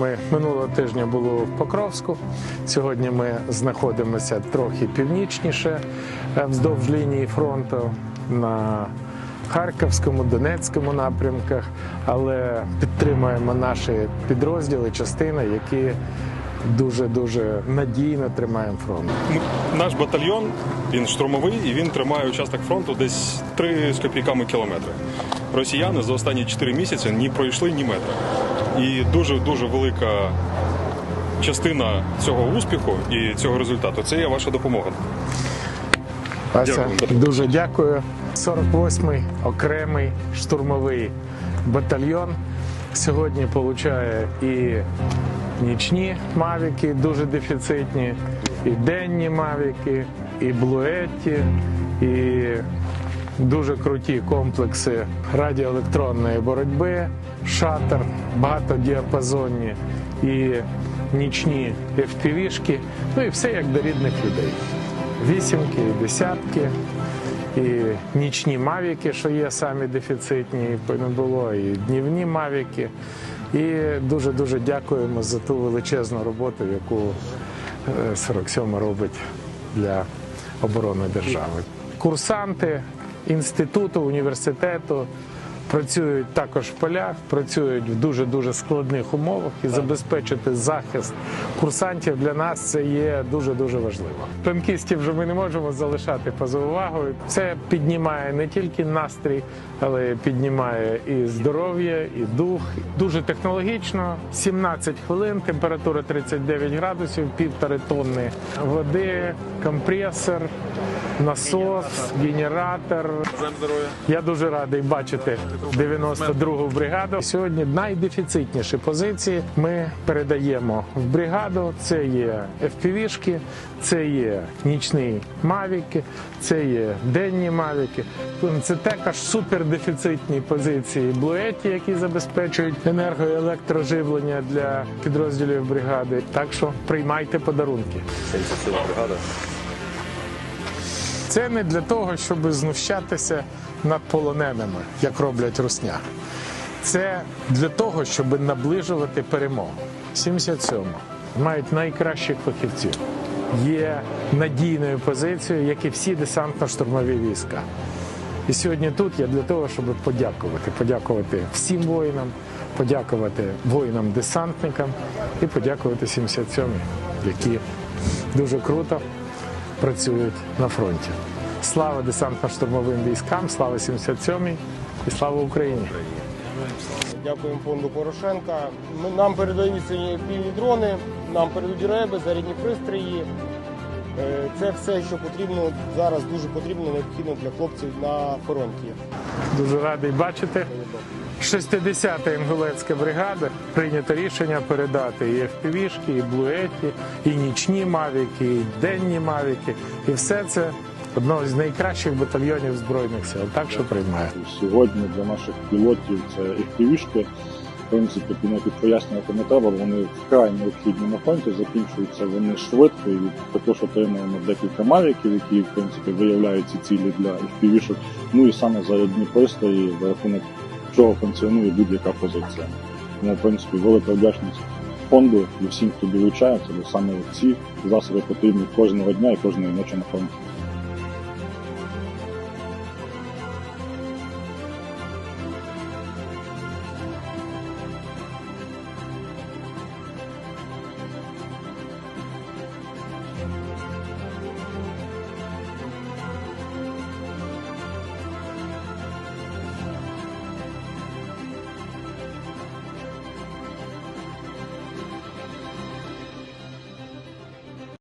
Ми минулого тижня були в Покровську. Сьогодні ми знаходимося трохи північніше е, вздовж лінії фронту на Харківському, Донецькому напрямках, але підтримуємо наші підрозділи, частини, які дуже дуже надійно тримаємо фронт. Наш батальйон він штурмовий і він тримає участок фронту десь 3 з копійками кілометри. Росіяни за останні 4 місяці ні пройшли ні метра. І дуже дуже велика частина цього успіху і цього результату це є ваша допомога. Вася, Дякую. дуже дякую. 48-й окремий штурмовий батальйон сьогодні получає і нічні мавіки, дуже дефіцитні, і денні мавіки, і блуетті, і дуже круті комплекси радіоелектронної боротьби, шатер, багатодіапазонні і нічні FPV-шки, ну і все як до рідних людей. Вісімки, десятки, і нічні мавіки, що є самі дефіцитні, і не було, і днівні мавіки. І дуже дуже дякуємо за ту величезну роботу, яку е, 47 робить для оборони держави. Курсанти інституту, університету працюють також в полях, працюють в дуже дуже складних умовах і забезпечити захист курсантів для нас це є дуже дуже важливо. Танкістів вже ми не можемо залишати поза увагою. Це піднімає не тільки настрій, але піднімає і здоров'я, і дух. Дуже технологічно. 17 хвилин, температура 39 градусів, півтори тонни води, компресор, насос, генератор. Я дуже радий бачити 92-гу бригаду. Сьогодні найдефіцитніші позиції ми передаємо в бригаду. Це є FPV-шки, це є нічні мавіки, це є денні мавіки. Це також супердефіцитні позиції блуеті, які забезпечують енерго електроживлення для підрозділів бригади. Так що приймайте подарунки. 77 бригада. Це не для того, щоб знущатися над полоненими, як роблять русня. Це для того, щоб наближувати перемогу. 77 мають найкращих фахівців. Є надійною позицією, як і всі десантно-штурмові війська. І сьогодні тут я для того, щоб подякувати. Подякувати всім воїнам, подякувати воїнам-десантникам і подякувати 77-й, які дуже круто працюють на фронті. Слава десантно-штурмовим військам, слава 77-й і слава Україні! Дякуємо фонду Порошенка. Нам передають сьогодні пільні дрони, нам передають реби, зарядні пристрої. Е, Це все, що потрібно зараз, дуже потрібно, необхідно для хлопців на фронті. Дуже радий бачити. 60-та інгулецька бригада прийнято рішення передати і FPV-шки, і блуеті, і нічні мавіки, і денні мавіки. І все це одного з найкращих батальйонів збройних сил. Так що приймає. Сьогодні для наших пілотів це FPV-шки. В принципі, пілотів пояснювати не треба, вони вкрай необхідні на фронті, закінчуються вони швидко і також отримуємо декілька мавіків, які в принципі виявляють ці цілі для FPV-шок. Ну і саме зарядні пристрої, за рахунок чого функціонує будь-яка позиція. Тому, в принципі, велика вдячність фонду і всім, хто долучається, бо саме ці засоби потрібні кожного дня і кожної ночі на фронті.